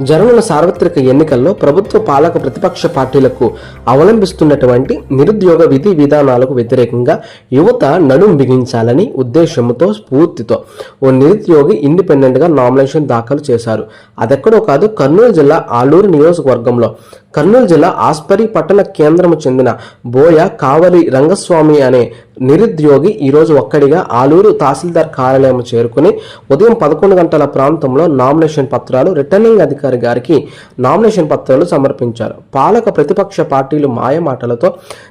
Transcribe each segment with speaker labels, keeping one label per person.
Speaker 1: జరగనున్న సార్వత్రిక ఎన్నికల్లో ప్రభుత్వ పాలక ప్రతిపక్ష పార్టీలకు అవలంబిస్తున్నటువంటి నిరుద్యోగ విధి విధానాలకు వ్యతిరేకంగా యువత నడుం బిగించాలని ఉద్దేశంతో స్ఫూర్తితో ఓ నిరుద్యోగి ఇండిపెండెంట్గా నామినేషన్ దాఖలు చేశారు. అదెక్కడో కాదు కర్నూలు జిల్లా ఆలూరు నియోజకవర్గంలో. కర్నూలు జిల్లా ఆస్పరి పట్టణ కేంద్రము చెందిన బోయ కావలి రంగస్వామి అనే నిరుద్యోగి ఈరోజు ఒక్కడిగా ఆలూరు తహసీల్దార్ కార్యాలయం చేరుకుని ఉదయం పదకొండు గంటల ప్రాంతంలో నామినేషన్ పత్రాలు రిటర్నింగ్ అధికారి గారికి నామినేషన్ పత్రాలు సమర్పించారు. పాలక ప్రతిపక్ష పార్టీలు మాయమాటలతో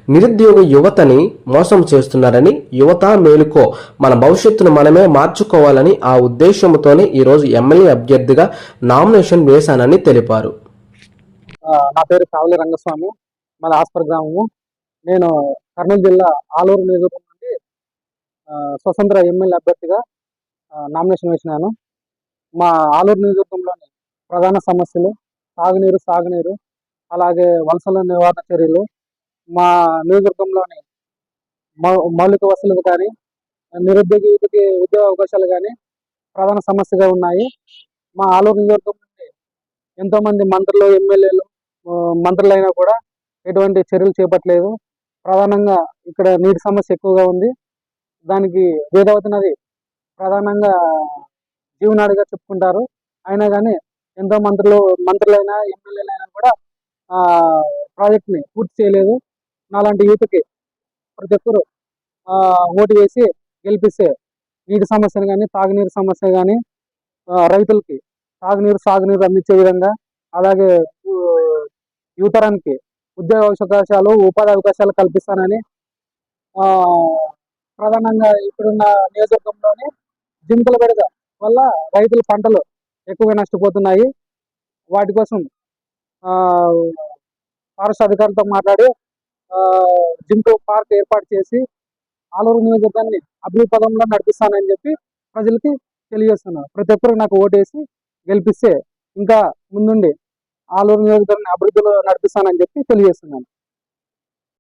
Speaker 1: నిరుద్యోగ యువతని మోసం చేస్తున్నారని యువత మేలుకో మన భవిష్యత్తును మనమే మార్చుకోవాలని ఆ ఉద్దేశంతోనే ఈరోజు ఎమ్మెల్యే అభ్యర్థిగా నామినేషన్ వేశానని తెలిపారు.
Speaker 2: నా పేరు కావలి రంగస్వామి. మాది ఆస్పర్ గ్రామము. నేను కర్నూలు జిల్లా ఆలూరు నియోజకవర్గం నుండి స్వతంత్ర ఎమ్మెల్యే అభ్యర్థిగా నామినేషన్ వేసినాను. మా ఆలూరు నియోజకవర్గంలోని ప్రధాన సమస్యలు తాగునీరు సాగునీరు అలాగే వలసల నివారణ చర్యలు మా నియోజకవర్గంలోని మౌ- మౌలిక వసతులు కానీ నిరుద్యోగ యువతకి ఉద్యోగ అవకాశాలు కానీ ప్రధాన సమస్యగా ఉన్నాయి. మా ఆలూరు నియోజకవర్గం నుండి ఎంతో మంది మంత్రులు ఎమ్మెల్యేలు మంత్రులైనా కూడా ఎటువంటి చర్యలు చేపట్టలేదు. ప్రధానంగా ఇక్కడ నీటి సమస్య ఎక్కువగా ఉంది. దానికి వేదవతి నది ప్రధానంగా జీవనాడిగా చెప్పుకుంటారు. అయినా కానీ ఎంతో మంత్రులు మంత్రులైనా ఎమ్మెల్యేలైనా కూడా ఆ ప్రాజెక్ట్ని పూర్తి చేయలేదు. నాలాంటి యూత్కి ప్రతి ఒక్కరు ఓటు వేసి గెలిపిస్తే నీటి సమస్యను కానీ తాగునీరు సమస్య కానీ రైతులకి తాగునీరు సాగునీరు అందించే విధంగా అలాగే యువతరానికి ఉద్యోగ అవకాశాలు ఉపాధి అవకాశాలు కల్పిస్తానని ప్రధానంగా ఇప్పుడున్న నియోజకవర్గంలోని జింకల బెడద వల్ల రైతుల పంటలు ఎక్కువగా నష్టపోతున్నాయి. వాటి కోసం ఫారెస్ట్ అధికారులతో మాట్లాడి ఆ, జింకు పార్క్ ఏర్పాటు చేసి ఆలూరు నియోజకవర్గాన్ని అభివృద్ధి పదంలో నడిపిస్తానని చెప్పి ప్రజలకి తెలియజేస్తున్నాను ప్రతి ఒక్కరు నాకు ఓటేసి గెలిపిస్తే ఇంకా ముందుండి. ఆలూరు నియోజకవర్గాన్ని అభివృద్ధిలో నడిపిస్తానని చెప్పి తెలియజేస్తున్నాను.